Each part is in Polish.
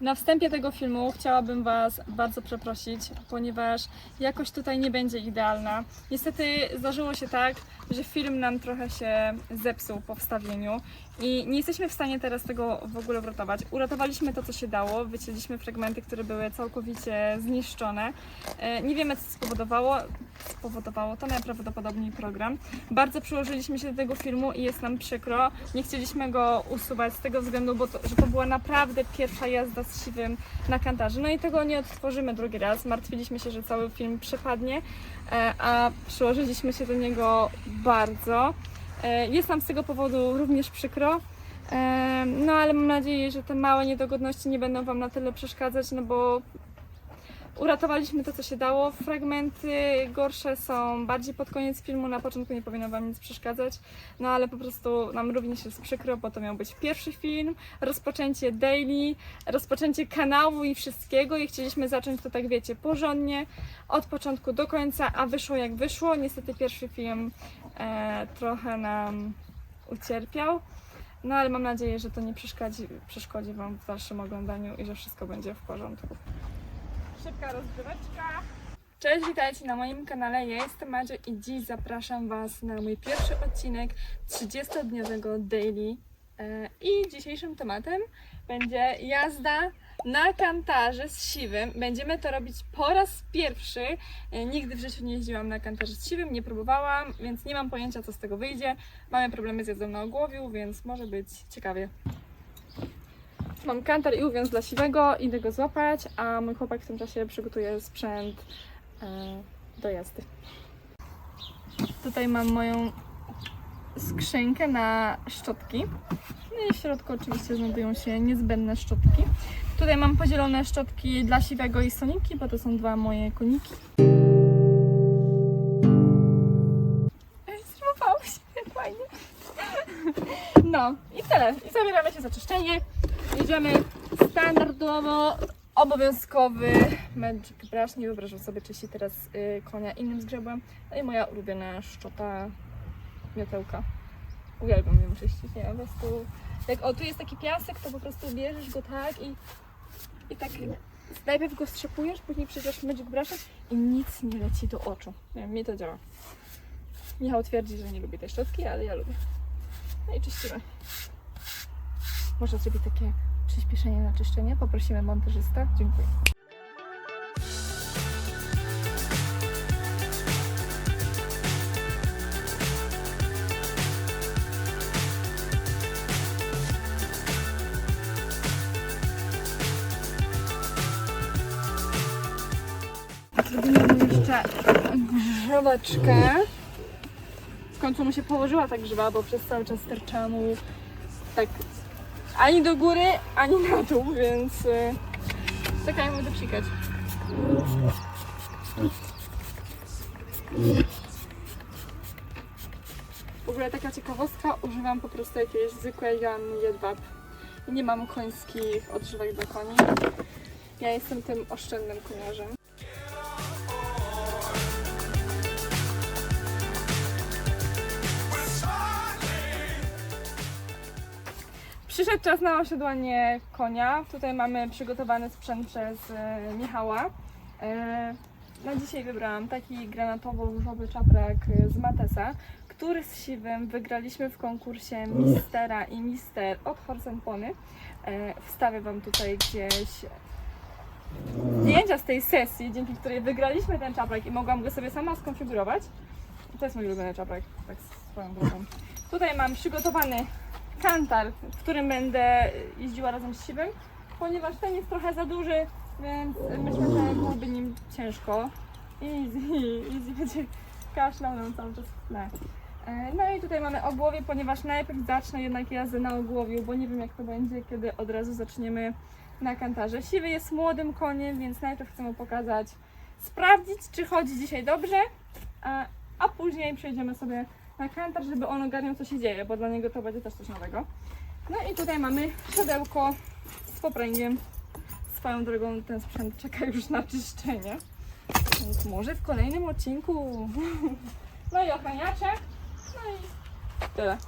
Na wstępie tego filmu chciałabym Was bardzo przeprosić, ponieważ jakość tutaj nie będzie idealna. Niestety zdarzyło się tak, że film nam trochę się zepsuł po wstawieniu i nie jesteśmy w stanie teraz tego w ogóle uratować. Uratowaliśmy to, co się dało, wycięliśmy fragmenty, które były całkowicie zniszczone. E, Nie wiemy, co spowodowało, spowodowało to najprawdopodobniej program. Bardzo przyłożyliśmy się do tego filmu i jest nam przykro. Nie chcieliśmy go usuwać z tego względu, bo to, że to była naprawdę pierwsza jazda siwym na kantarze. No i tego nie odtworzymy drugi raz. Martwiliśmy się, że cały film przepadnie, e, a przyłożyliśmy się do niego bardzo. E, Jest nam z tego powodu również przykro. E, No ale mam nadzieję, że te małe niedogodności nie będą Wam na tyle przeszkadzać, no bo uratowaliśmy to, co się dało. Fragmenty gorsze są bardziej pod koniec filmu, na początku nie powinno Wam nic przeszkadzać, no ale po prostu nam również jest przykro, bo to miał być pierwszy film, rozpoczęcie daily, rozpoczęcie kanału i wszystkiego i chcieliśmy zacząć to tak wiecie, porządnie, od początku do końca, a wyszło jak wyszło. Niestety pierwszy film e, trochę nam ucierpiał. No ale mam nadzieję, że to nie przeszkodzi, przeszkodzi Wam w dalszym oglądaniu i że wszystko będzie w porządku. Szybka rozgryweczka. Cześć, witajcie na moim kanale. Ja jestem Madzio i dziś zapraszam Was na mój pierwszy odcinek 30-dniowego daily. E, I dzisiejszym tematem będzie jazda na kantarze z siwym. Będziemy to robić po raz pierwszy. E, Nigdy w życiu nie jeździłam na kantarze z siwym, nie próbowałam, więc nie mam pojęcia, co z tego wyjdzie. Mamy problemy z jazdą na ogłowiu, więc może być ciekawie. Mam kantar i uwiąz dla siwego, idę go złapać, a mój chłopak w tym czasie przygotuje sprzęt e, do jazdy. Tutaj mam moją skrzynkę na szczotki. No i w środku oczywiście znajdują się niezbędne szczotki. Tutaj mam podzielone szczotki dla siwego i soniki, bo to są dwa moje koniki. Ej, Zrywało się, fajnie. No i tyle. I zabieramy się za czyszczenie. Jedziemy standardowo, obowiązkowy Magic Brush. Nie wyobrażam sobie czyścić teraz y, konia innym zgrzebłem. No i moja ulubiona szczota miotełka. Uwielbiam ją czyścić, nie? Po prostu jak o, tu jest taki piasek, to po prostu bierzesz go tak i, i tak najpierw go strzepujesz, później przecież Magic Brushem i nic nie leci do oczu. Nie wiem, mi to działa. Michał twierdzi, że nie lubi tej szczotki, ale ja lubię. No i czyścimy. Można zrobić takie przyspieszenie na czyszczenie. Poprosimy montażysta. Dziękuję. Zrobimy jeszcze. W końcu mu się położyła ta grzywa, bo przez cały czas sterczała mu tak ani do góry, ani na dół, więc y, czekaj, będę psikać. W ogóle taka ciekawostka, używam po prostu jakiejś zwykłej Jan jedwab. Nie mam końskich odżywek do koni. Ja jestem tym oszczędnym koniarzem. Przyszedł czas na osiodłanie konia. Tutaj mamy przygotowany sprzęt przez e, Michała. E, na dzisiaj wybrałam taki granatowo-różowy czaprak e, z Matesa, który z siwym wygraliśmy w konkursie Mistera i Mister od Horse Pony. E, wstawię Wam tutaj gdzieś zdjęcia z tej sesji, dzięki której wygraliśmy ten czaprak i mogłam go sobie sama skonfigurować. To jest mój ulubiony czaprak, tak swoją drogą. Tutaj mam przygotowany kantar, w którym będę jeździła razem z siwym, ponieważ ten jest trochę za duży, więc myślę, że byłoby nim ciężko. Easy, easy będzie kaszlał nam cały czas w tle. E, No i tutaj mamy ogłowie, ponieważ najpierw zacznę jednak jazdę na ogłowiu, bo nie wiem jak to będzie, kiedy od razu zaczniemy na kantarze. Siwy jest młodym koniem, więc najpierw chcę mu pokazać, sprawdzić czy chodzi dzisiaj dobrze, a później przejdziemy sobie na kantar, żeby on ogarniał co się dzieje, bo dla niego to będzie też coś nowego. No i tutaj mamy siodełko z popręgiem. Swoją drogą ten sprzęt czeka już na czyszczenie. Więc może w kolejnym odcinku. No i ochraniacze. No i tyle.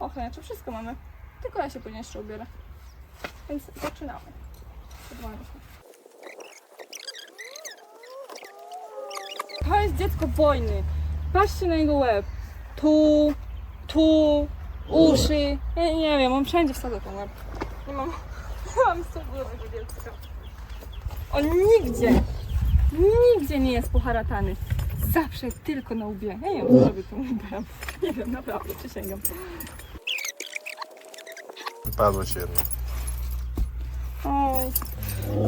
Ochraniacze, wszystko mamy. Tylko ja się później jeszcze ubiorę. Więc zaczynamy. To jest dziecko wojny. Patrzcie na jego łeb. Tu, tu, uszy. Ja nie wiem, on wszędzie wsadza ten łeb. Nie mam, nie mam z tego dziecka. On nigdzie, nigdzie nie jest poharatany. Zawsze tylko na łbie. Ja nie wiem, co robię tą łbem. Nie wiem, naprawdę, przysięgam. Padło ci jedno. Oj,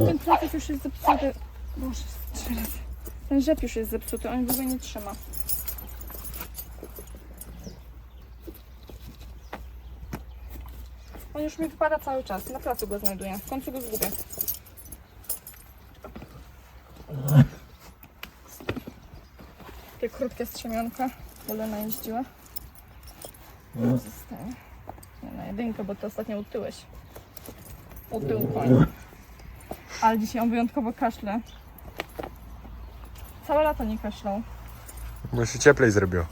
ten plecak już jest zepsuty. Boże, trzy razy. Ten rzep już jest zepsuty, on w ogóle nie trzyma. On już mi wypada cały czas. Na placu go znajduję. W końcu go zgubię. Takie krótkie strzemionka. Bolena jeździła. Zostaje. Nie, na jedynkę, bo to ostatnio utyłeś. Utył koń. Ale dzisiaj on wyjątkowo kaszle. Całe lato nie kaszlał. Bo się cieplej zrobiło.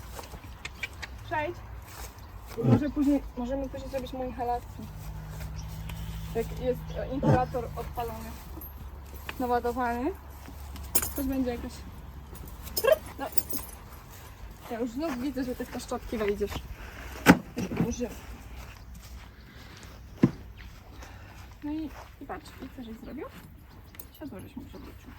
Przejdź. Może później, możemy później zrobić mu inhalację. Jak jest e, inhalator odpalony, naładowany, to będzie jakaś... No. Ja już znów widzę, że ty w te szczotki wejdziesz. Używam. No i, i patrz, i co żeś zrobił? Siadło, żeś mi przewrócił.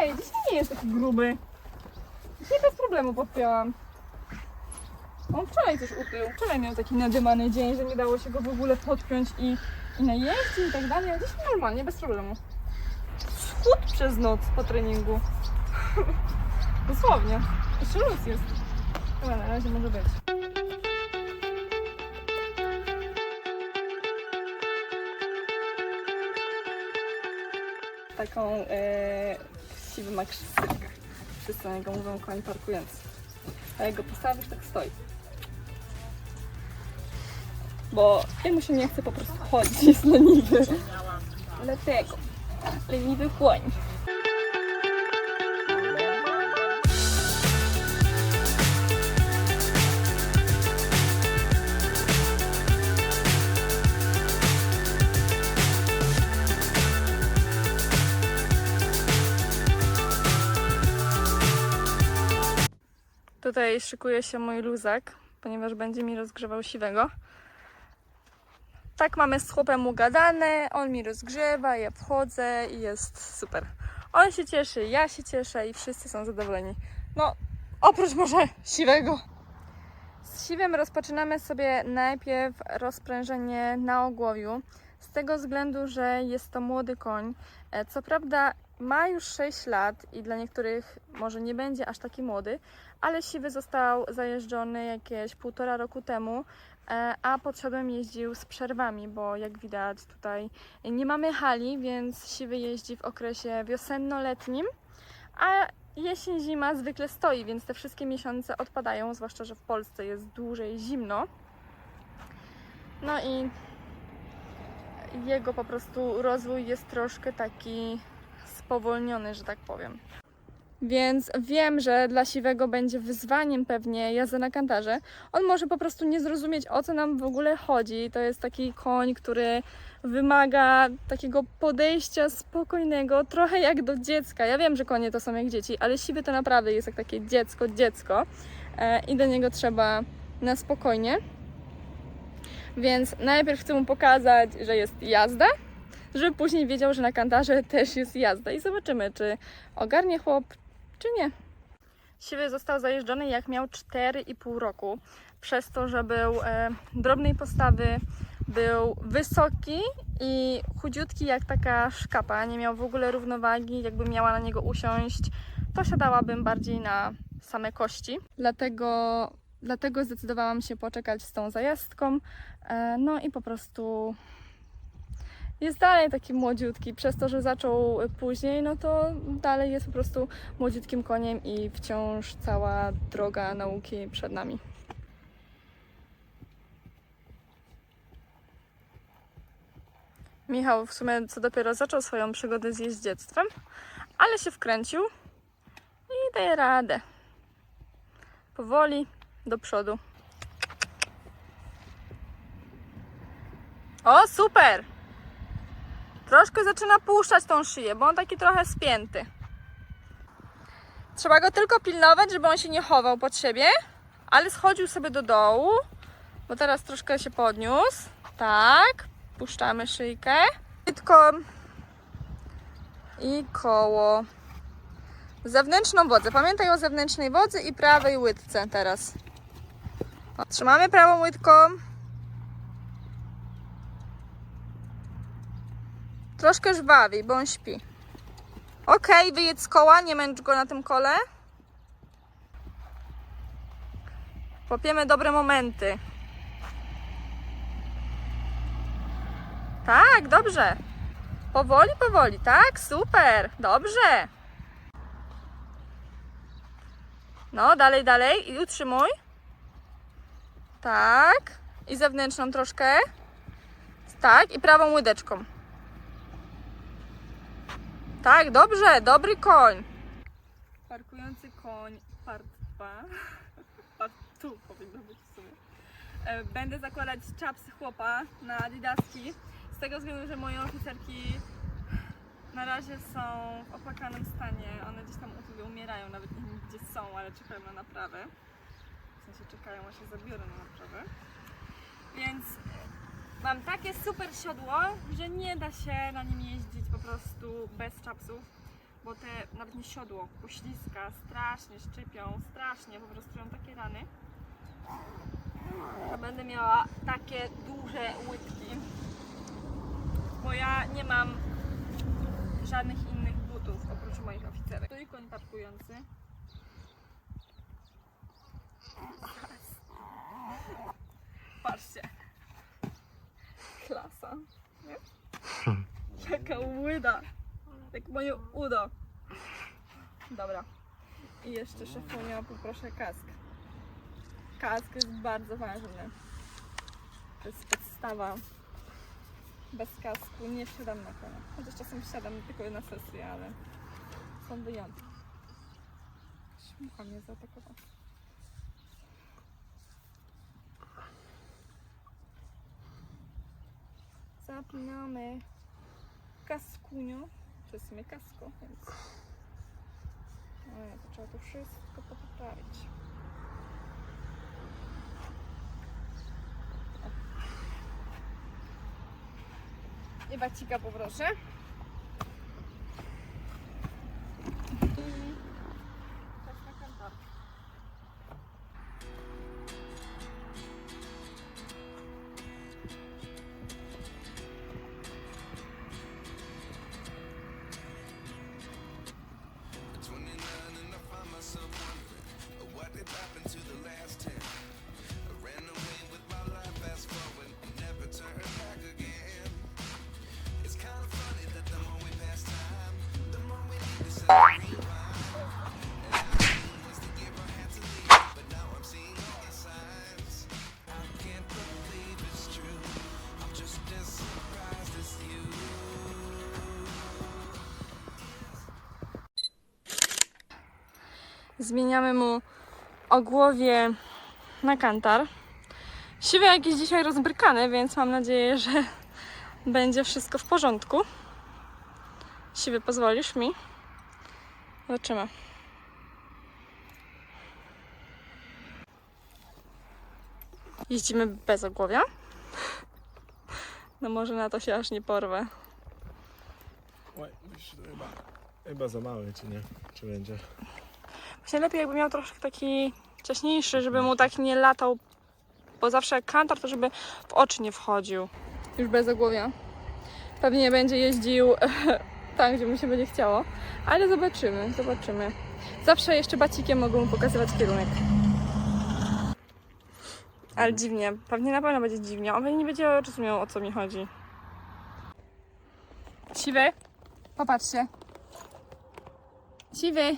Ej, dzisiaj nie jest taki gruby. Dzisiaj bez problemu podpięłam. On wczoraj coś utył. Wczoraj miał taki nadymany dzień, że nie dało się go w ogóle podpiąć i, i najeździć i tak dalej. Dzisiaj normalnie, bez problemu. Schód przez noc po treningu. Dosłownie. Jeszcze luz jest. Chyba na razie może być. Taką e, siwy ma krzywkę. Wszyscy na niego mówią koń parkujący. A jak go postawisz, tak stoi. Bo jemu się nie chce po prostu chodzić, jest leniwy. Dlatego. Leniwy koń. Tutaj szykuje się mój luzak, ponieważ będzie mi rozgrzewał siwego. Tak mamy z chłopem ugadane, on mi rozgrzewa, ja wchodzę i jest super. On się cieszy, ja się cieszę i wszyscy są zadowoleni. No, oprócz może siwego. Z siwym rozpoczynamy sobie najpierw rozprężenie na ogłowiu. Z tego względu, że jest to młody koń. E, Co prawda ma już 6 lat i dla niektórych może nie będzie aż taki młody, ale siwy został zajeżdżony jakieś półtora roku temu, e, a pod siodłem jeździł z przerwami, bo jak widać tutaj nie mamy hali, więc siwy jeździ w okresie wiosenno-letnim, a jesień, zima zwykle stoi, więc te wszystkie miesiące odpadają, zwłaszcza, że w Polsce jest dłużej zimno. No i jego po prostu rozwój jest troszkę taki spowolniony, że tak powiem. Więc wiem, że dla siwego będzie wyzwaniem pewnie jazda na kantarze. On może po prostu nie zrozumieć, o co nam w ogóle chodzi. To jest taki koń, który wymaga takiego podejścia spokojnego, trochę jak do dziecka. Ja wiem, że konie to są jak dzieci, ale siwy to naprawdę jest jak takie dziecko, dziecko. E, I do niego trzeba na spokojnie. Więc najpierw chcę mu pokazać, że jest jazda, żeby później wiedział, że na kantarze też jest jazda. I zobaczymy, czy ogarnie chłop, czy nie. Siwy został zajeżdżony jak miał 4,5 roku, przez to, że był e, drobnej postawy, był wysoki i chudziutki jak taka szkapa, nie miał w ogóle równowagi, jakbym miała na niego usiąść, to siadałabym bardziej na same kości. Dlatego, dlatego zdecydowałam się poczekać z tą zajazdką, e, no i po prostu jest dalej taki młodziutki. Przez to, że zaczął później, no to dalej jest po prostu młodziutkim koniem i wciąż cała droga nauki przed nami. Michał w sumie co dopiero zaczął swoją przygodę z jeździectwem, ale się wkręcił i daje radę. Powoli do przodu. O, super! Troszkę zaczyna puszczać tą szyję, bo on taki trochę spięty. Trzeba go tylko pilnować, żeby on się nie chował pod siebie, ale schodził sobie do dołu, bo teraz troszkę się podniósł. Tak, puszczamy szyjkę. Tylko i koło. Zewnętrzną wodzę. Pamiętaj o zewnętrznej wodzy i prawej łydce teraz. Trzymamy prawą łydką. Troszkę żwawi, bo on śpi. Ok, wyjedź z koła, nie męcz go na tym kole. Łapiemy dobre momenty. Tak, dobrze. Powoli, powoli, tak? Super, dobrze. No, dalej, dalej i utrzymuj. Tak. I zewnętrzną troszkę. Tak, i prawą łydeczką. Tak, dobrze, dobry koń. Parkujący koń, part 2. Part 2 powinno być w sumie. E, Będę zakładać czapsy chłopa na adidaski. Z tego względu, że moje oficerki na razie są w opłakanym stanie. One gdzieś tam umierają, nawet nie wiem gdzie są, ale czekają na naprawę. W sensie czekają, aż się zabiorę na naprawę. Więc mam takie super siodło, że nie da się na nim jeździć po prostu bez czapsów, bo te nawet nie siodło, poślizga, strasznie szczypią, strasznie, po prostu mam takie rany. A będę miała takie duże łydki, bo ja nie mam żadnych innych butów oprócz moich oficerek. Koń parkujący. Patrzcie. Klasa. Nie? Jaka łyda. Jak moje udo. Dobra. I jeszcze szefunio poproszę kask. Kask jest bardzo ważny. To jest podstawa. Bez kasku nie wsiadam na konia. Chociaż czasem wsiadam tylko na sesję, ale są wyjątki. Mucha mnie zaatakowała. Zapinamy kaskunio. To jest w sumie kasko, więc... Ojej, to trzeba to wszystko poprawić. I bacika poproszę. Zmieniamy mu ogłowie na kantar. Siwy jakiś dzisiaj rozbrykany, więc mam nadzieję, że będzie wszystko w porządku. Siwy, pozwolisz mi? Zobaczymy. Jeździmy bez ogłowia. No może na to się aż nie porwę. Oj, myślę, że chyba, chyba za mały, czy nie? Czy będzie? Właśnie lepiej jakby miał troszkę taki wcześniejszy, żeby mu tak nie latał, bo zawsze jak kantar, to żeby w oczy nie wchodził. Już bez ogłowia. Pewnie będzie jeździł tam, gdzie mu się będzie chciało, ale zobaczymy, zobaczymy. Zawsze jeszcze bacikiem mogą mu pokazywać kierunek. Ale dziwnie, pewnie na pewno będzie dziwnie. On nie będzie rozumiał, o co mi chodzi. Siwy, popatrzcie. Siwy.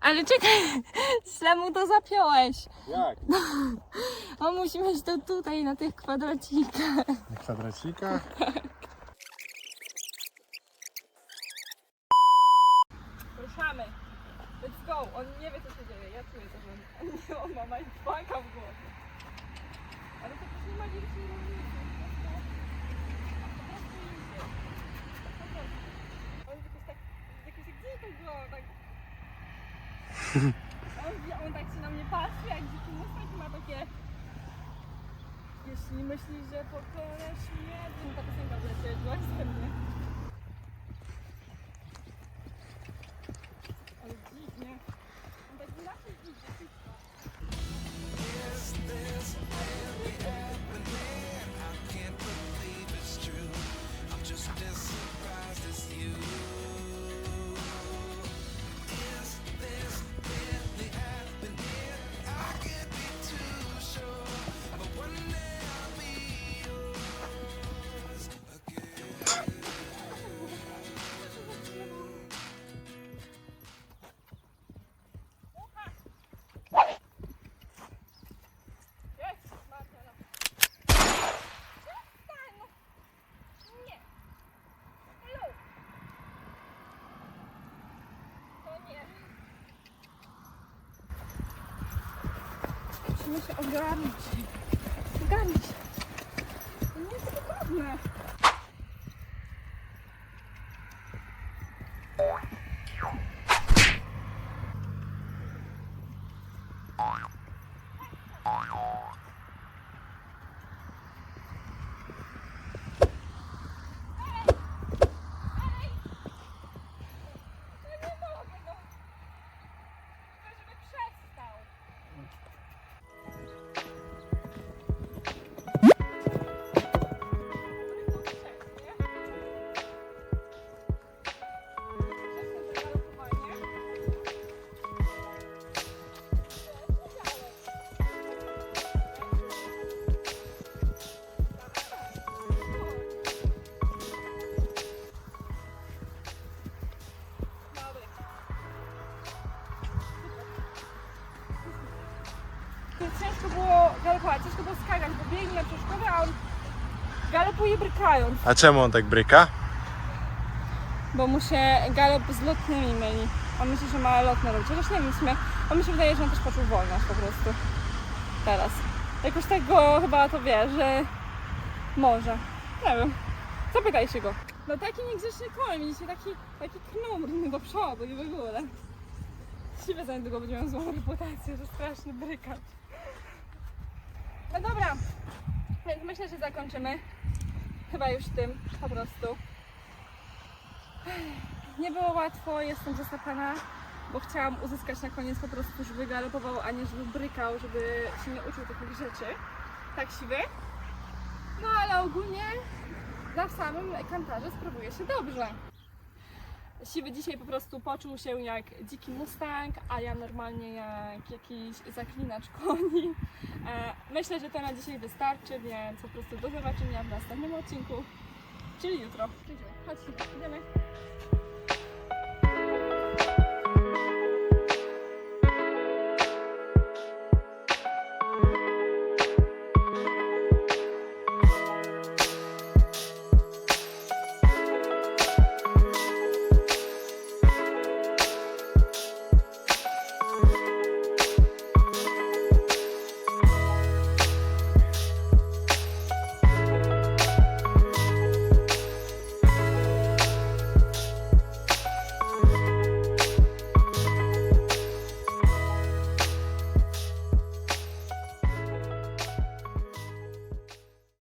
Ale czekaj, źle mu to zapiąłeś. Jak? On musi mieć to tutaj, na tych kwadracikach. Na kwadracikach? go. On nie wie co się dzieje. Ja czuję to, że on, on ma mindfucka w głowie. Ale to też nie ma większej różnicy. Po prostu idzie. Po prostu. On jakoś tak, jakoś jak dziko go, tak... On, on tak się na mnie patrzy, jak dziki mustang ma takie... Jeśli myślisz, że pokonasz mnie, to ta piosenka wleciała ze mnie. Musimy się ogarnąć. Ogarnąć. To nie jest wygodne. Ciężko było galopować, ciężko było skakać, bo biegnie na przeszkodę, a on galopuje brykając. A czemu on tak bryka? Bo mu się galop z lotnymi myli. On myśli, że ma lotne robić. Chociaż nie wiem, w sumie, on mi się wydaje, że on też poczuł wolność po prostu. Teraz. Jakoś tak go chyba to wie, że może. Nie wiem. Zapytaj się go. No taki niegrzeczny koń, widzicie, taki, taki knurny do przodu i w ogóle. Siwy za niedługo będzie miał złą reputację, że straszny brykacz. No dobra, więc myślę, że zakończymy. Chyba już tym, po prostu. Nie było łatwo, jestem zasapana, bo chciałam uzyskać na koniec po prostu, żeby galopował, a nie żeby brykał, żeby się nie uczył takich rzeczy. Tak siwy. No ale ogólnie na samym kantarze sprawuje się dobrze. Siwy dzisiaj po prostu poczuł się jak dziki mustang, a ja normalnie jak jakiś zaklinacz koni. E, myślę, że to na dzisiaj wystarczy, więc po prostu do zobaczenia w następnym odcinku, czyli jutro. Chodźcie, idziemy.